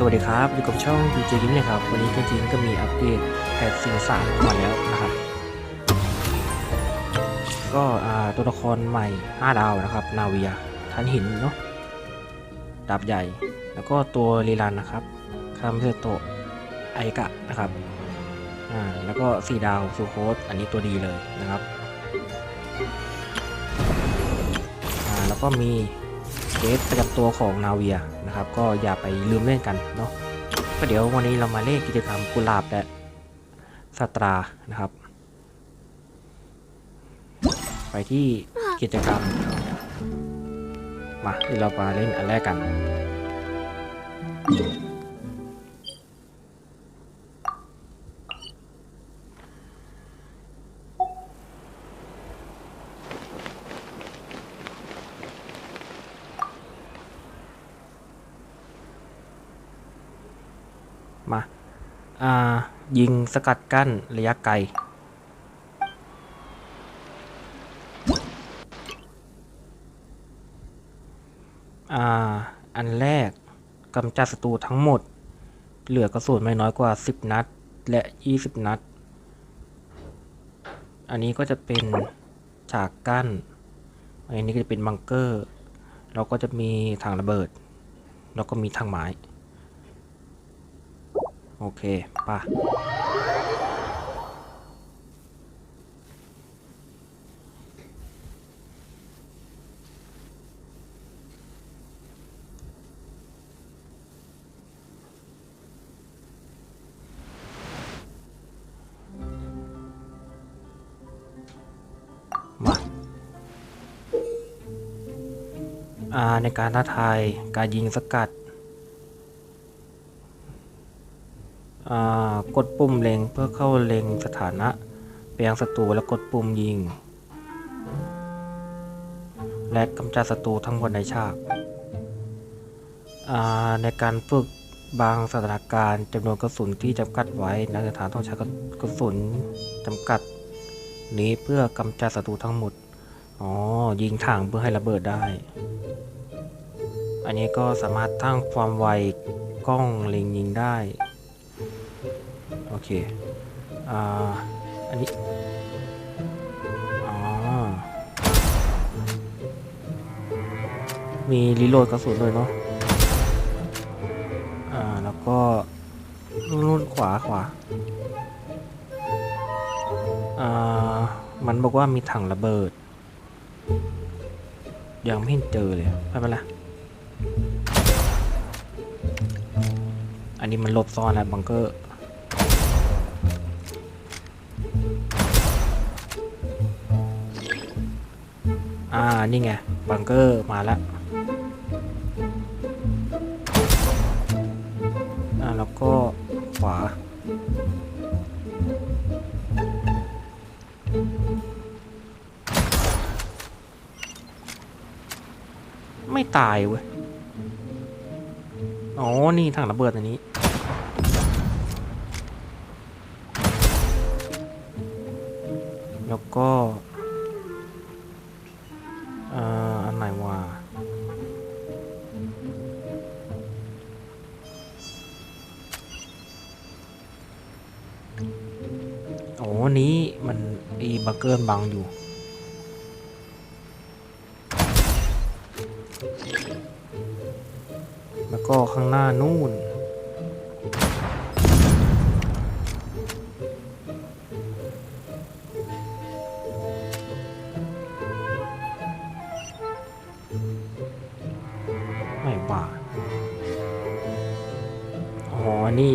สวัสดีครับอยู่กับช่อง DJ ยิ้มนะครับ วันนี้จริงๆก็มีอัปเดตแพทซีสามมาแล้วนะครับ ก็ตัวละครใหม่ 5 ดาวนะครับ นาเวียทันหินเนาะดาบใหญ่ แล้วก็ตัวลีลันนะครับคาเมเซโตะไอกะนะครับอ่าแล้วก็ 4 ดาวซูโคสอันนี้ตัวดีเลยนะครับอ่าแล้วก็มีเดสประจำตัวของนาเวีย นะครับ ก็อย่าไปลืมเล่นกันเนาะก็เดี๋ยววันนี้เรามาเล่นกิจกรรมกุหลาบและสตรานะครับ ไปที่กิจกรรม มาเดี๋ยวเรามาเล่นอันแรกกัน มา อ่า ยิงสกัดกั้นระยะไกล อันแรกกำจัดศัตรูทั้งหมด เหลือกระสุนไม่น้อยกว่า 10 นัด และ 20 นัด อันนี้ก็จะเป็นฉากกั้น อันนี้ก็จะเป็นบังเกอร์ เราก็จะมีถังระเบิด แล้วก็มีถังไม้ โอเคป่ะมาอ่าในการท้าทายการยิงสกัด อ่า กดปุ่มเล็งเพื่อเข้าเล็งสถานะไปยังศัตรูแล้วกดปุ่มยิง และกำจัดศัตรูทั้งหมดในฉากาในการฝึกบางสถานการณ์จำนวนกระสุนที่จำกัดไว้นักศึกษาต้องใช้กระสุนจำกัด นี้เพื่อกำจัดศัตรูทั้งหมด อ๋อ ยิงถังเพื่อให้ระเบิดได้ อันนี้ก็สามารถตั้งความไวกล้องเล็งยิงได้ เคอ่าอันนี้อ๋อมีรีโหลดกระสุนด้วยเนาะ อ่า แล้วก็นู่นขวาขวา อ่า มันบอกว่ามีถังระเบิด ยังไม่เห็นเจอเลยไม่เป็นไรอันนี้มันหลบซ่อนแล้วบังเกอร์ อ่า นี่ไง บังเกอร์มาแล้วอ่าแล้วก็ขวา ไม่ตายเว้ย อ๋อ นี่ถังระเบิดอันนี้แล้วก็ เกิลบังอยู่ แล้วก็ข้างหน้านู่น ไม่ว่าอ๋อ นี่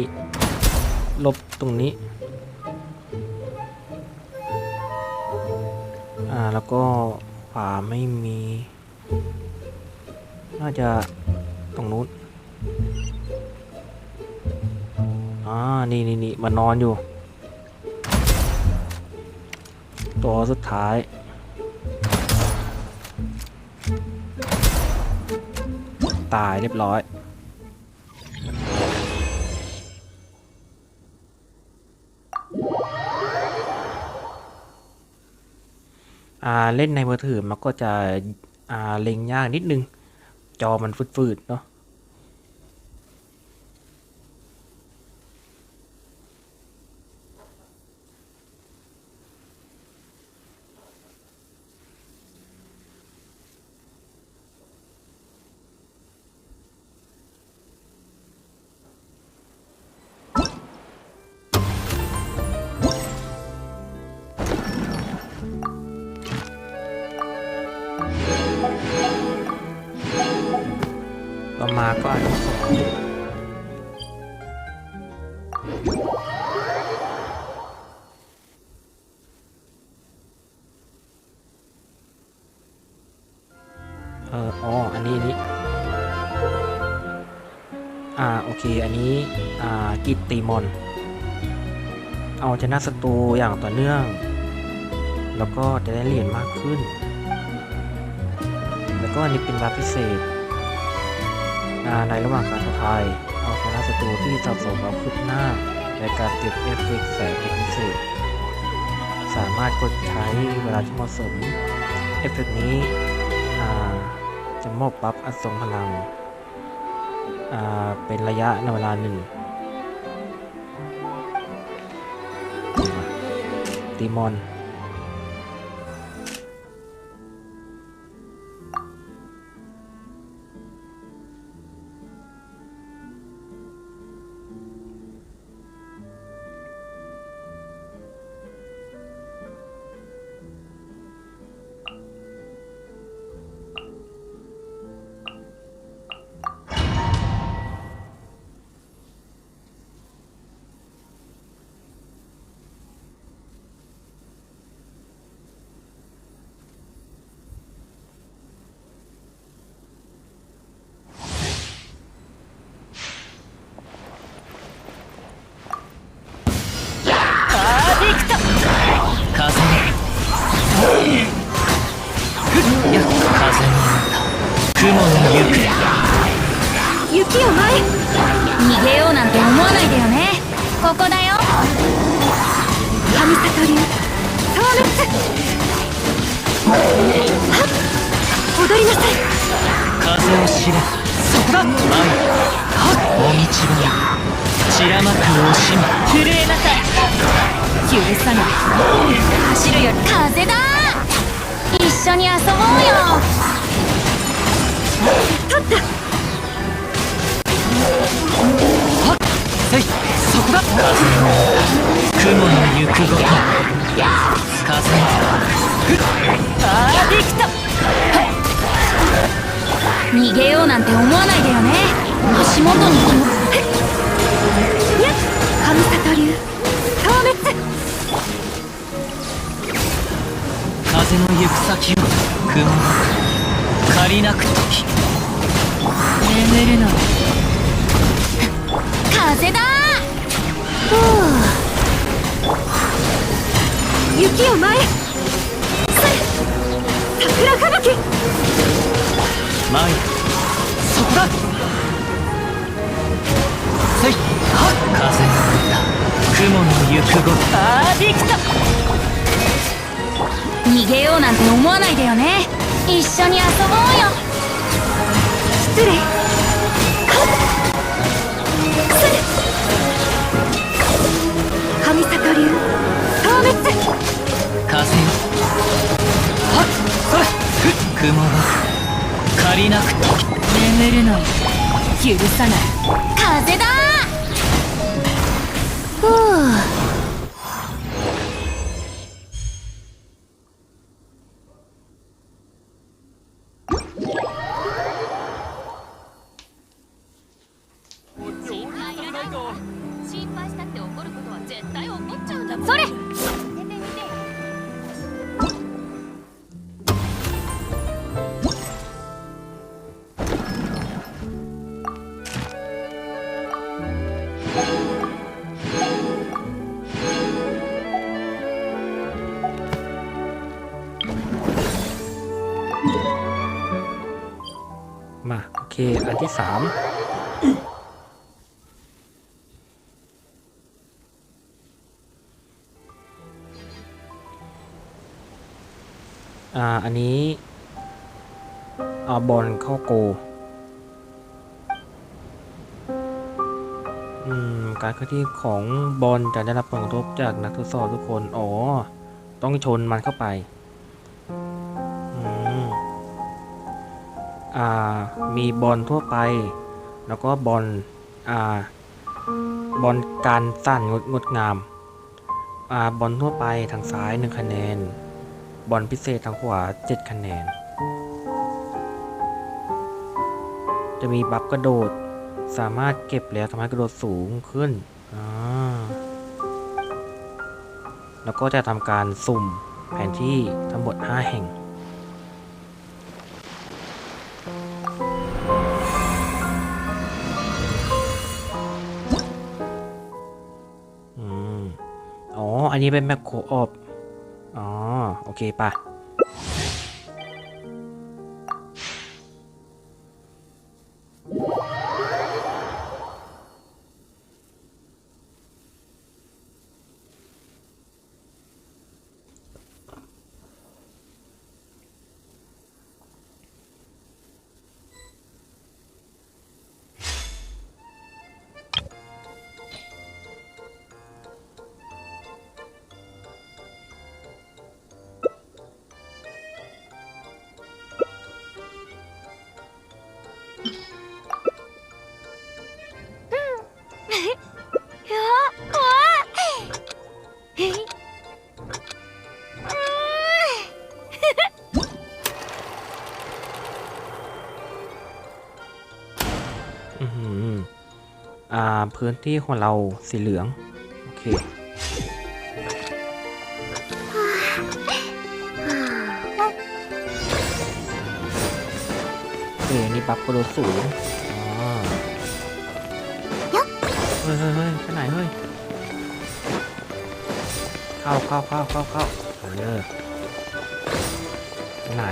ลบตรงนี้ ก็ขวาไม่มี น่าจะตรงนู้น อ่า นี่นี่นี่มานอนอยู่ ตัวสุดท้าย ตายเรียบร้อย เล่นในมือถือมันก็จะเล็งยากนิดนึง จอมันฟืดๆเนาะ เรามาก็อาจจะส่งเอออ๋อ อันนี้นี้อ่า โอเค อันนี้ อ่า กิตติมอน เอาชนะศัตรูอย่างต่อเนื่อง แล้วก็จะได้เหรียญมากขึ้น แล้วก็อันนี้เป็นวาร์ปพิเศษ อ่าในระหว่างการท้าทาย เอาชนะศัตรูที่สะสมความคืบหน้า ในการติดเอฟเฟกต์แสงเป็นพิเศษ สามารถกดใช้เวลาที่เหมาะสม เอฟเฟกต์นี้จะมอบบัฟอันทรงพลัง เป็นระยะในเวลาหนึ่งตีมอน った雲に行く雪を前逃げようなんて思わないでよね。ここだよ。神里流消滅はっ踊りなさい。風を知れ。そこだ前お道は散らまく惜しみ震えなさ。い許さない。走るより風だ。一緒に遊ぼうよ取った。せいそこだ風の雲に行くごと風あーできた。逃げようなんて思わないでよね。足元にこのやっ神里流消滅。風の行く先を。雲が借りなく時眠るの。風だ。ふう。雪を前さ桜吹雪。前そこだ。せいはっ風の雲の行くごと。あーできた。逃げようなんて思わないでよね一緒に遊ぼうよ。失礼。神里流。消滅風よはっ雲が借りなく時眠るのよ許さない風だふう เค อันที่สามอ่า อันนี้เอาบอลเข้าโก อืม การเคลื่อนที่ของบอลจะได้รับผลกระทบจากนักทดสอบทุกคน อ๋อ ต้องชนมันเข้าไป มีบอลทั่วไป แล้วก็บอลบอลการสั้นงดงดงามอาบอลทั่วไปทางซ้าย 1 คะแนน บอลพิเศษทางขวา 7 คะแนน จะมีบัฟกระโดดสามารถเก็บแล้วทำให้กระโดดสูงขึ้น แล้วก็จะทำการสุ่มแผนที่ทั้งหมด 5 แห่ง อันนี้เป็นแมคโครออบอ๋อ โอเคป่ะ พื้นที่ของเราสีเหลือง โอเค เอ้ยนี่บัฟกระโดดสูงอ๋อเฮ้ยเฮ้ยเฮ้ยไปไหนเฮ้ย เข้าเข้าเข้าเข้าเข้าเออไปไหน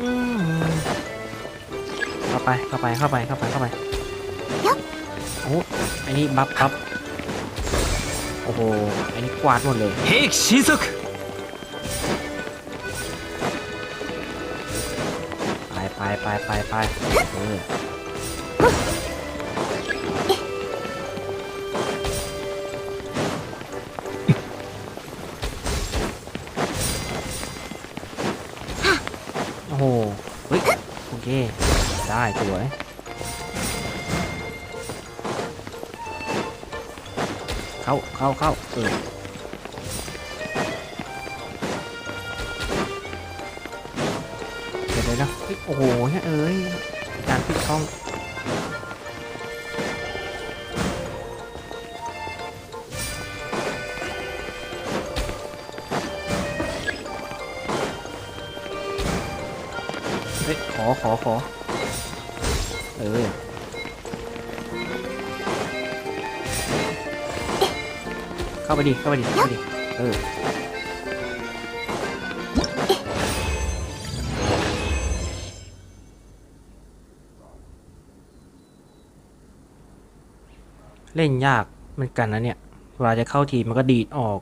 อืมเข้าไปเข้าไปเข้าไปเข้าไปเข้าไป อันนี้บัฟครับ โอ้โห อันนี้กวาดหมดเลยเฮกชินซุกไปไปไปไปไปเออโอ้โห เฮ้ย โอเค ได้สวย เข้าเข้าเข้าเออเดี๋ยวเลยนะเฮ้ยโอ้โหเฮ้ยเอ้ยการปิดช่องเฮ้ยขอขอขอเออ เข้าไปดิ เข้าไปดิ เข้าไปดิ เออ เล่นยากเหมือนกันนะเนี่ยเวลาจะเข้าทีมมันก็ดีดออก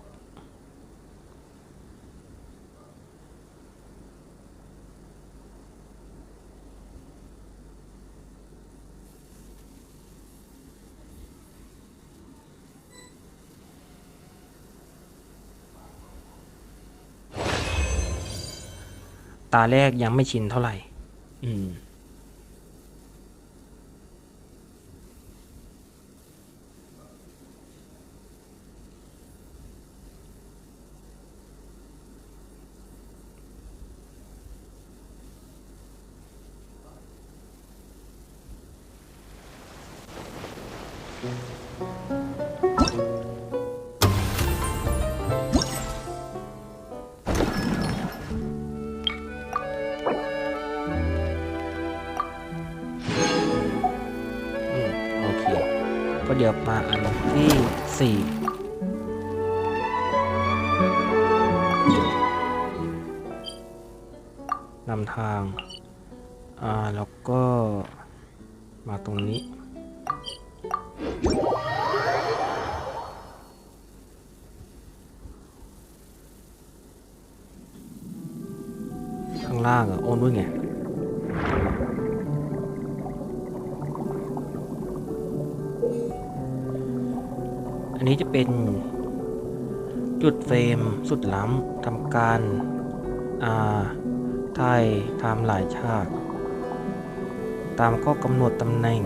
าแรกยังไม่ชินเท่าไหร่ อืม ดี๋ยวมาอันที่สี่นำทาง อ่า แล้วก็มาตรงนี้ ข้างล่างอะโอ้นู่นไง นนี้จะเป็นจุดเฟรมสุดล้ำทำการอ่าไทยทำหลายฉาก ตามข้อกำหนดตำแหน่ง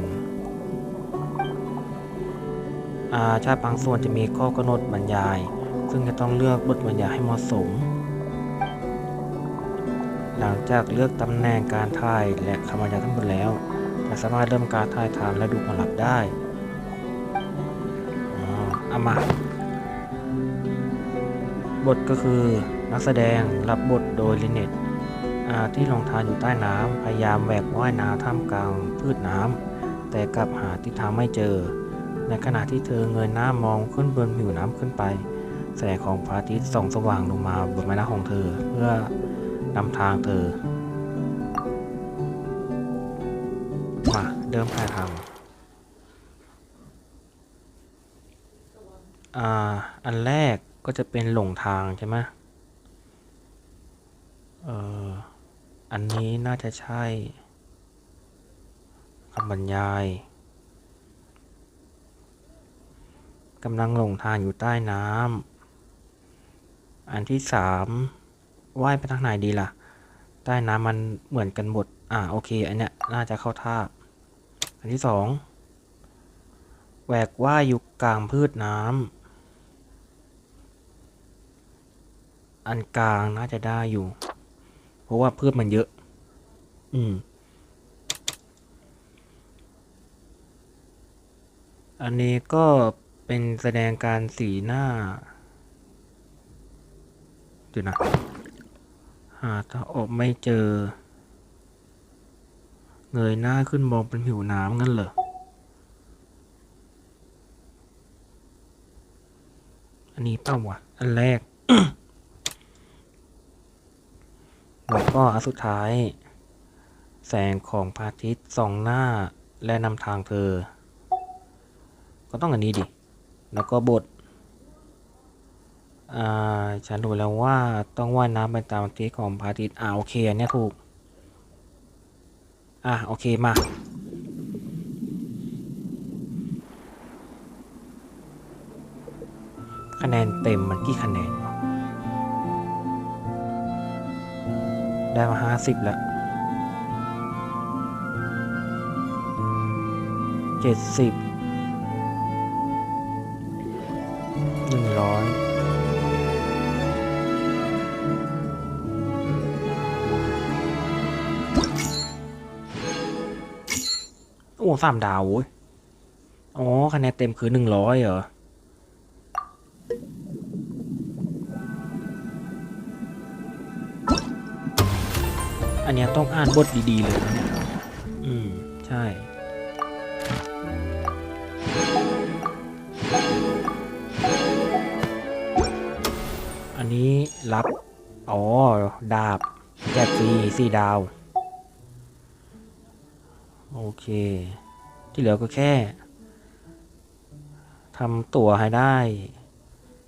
อาชาติบางส่วนจะมีข้อกำหนดบรรยาย ซึ่งจะต้องเลือกบทบรรยายให้เหมาะสม หลังจากเลือกตำแหน่งการถ่ายและคำบรรยายทั้งหมดแล้วจะสามารถเริ่มการถ่ายทำและดูผลลัพธ์ได้ อามาบทก็คือนักแสดงรับบทโดยลินเนตที่ลงทานอยู่ใต้น้ำพยายามแหวกว่ายน้ำท่ามกลางพืชน้ำแต่กลับหาทิศทางไม่เจอ ในขณะที่เธอเงยหน้ามองขึ้นบนผิวน้ำขึ้นไป แสงของพระอาทิตย์ส่องสว่างลงมาบนใบหน้าของเธอเพื่อนำทางเธอ มาเริ่มถ่ายทำ อ่าอันแรกก็จะเป็นหลงทางใช่ไหมเอ่ออันนี้น่าจะใช่คำบรรยายกำลังหลงทางอยู่ใต้น้ำอันที่สามว่ายไปทางไหนดีล่ะ ใต้น้ำมันเหมือนกันหมด อ่าโอเค อันเนี้ยน่าจะเข้าท่า อันที่สองแหวกว่ายอยู่กลางพืชน้ำ อันกลางน่าจะได้อยู่ เพราะว่าพืชมันเยอะ อืม อันนี้ก็เป็นแสดงการสีหน้าเดี๋ยวนะ หาทางออกไม่เจอ เงยหน้าขึ้นมองเป็นผิวน้ำงั้นเหรอ อันนี้เป้าวะ อันแรก แล้วก็อันสุดท้าย แสงของพระอาทิตย์ส่องหน้าและนำทางเธอ ก็ต้องอันนี้ดิ แล้วก็บทอ่าฉันรู้แล้วว่าต้องว่ายน้ำไปตามทิศของพระอาทิตย์อ่าโอเคอันนี้ถูก อะโอเคมาคะแนนเต็มมันกี่คะแนน ได้มาห้าสิบแล้วเจ็ดสิบหนึ่งร้อยโอ้สามดาวเว้ย อ๋อ คะแนนเต็มคือหนึ่งร้อยเหรอ อันเนี้ยต้องอ่านบทดีๆเลยนะเนี่ยอืม ใช่ อันนี้รับ อ๋อ ดาบแจกฟรีสี่ดาว โอเค ที่เหลือก็แค่ทำตั๋วให้ได้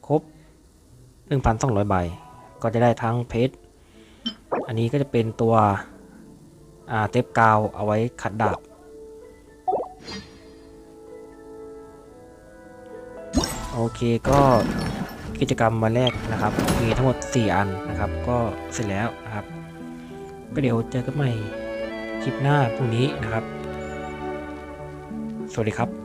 ครบ 1,200 ใบ ก็จะได้ทั้งเพชร อันนี้ก็จะเป็นตัวเทปกาวเอาไว้ขัดดาบโอเคก็กิจกรรมวันแรกนะครับมีทั้งหมด 4 อันนะครับ ก็เสร็จแล้วนะครับ ก็เดี๋ยวเจอกันใหม่คลิปหน้าพรุ่งนี้นะครับ สวัสดีครับ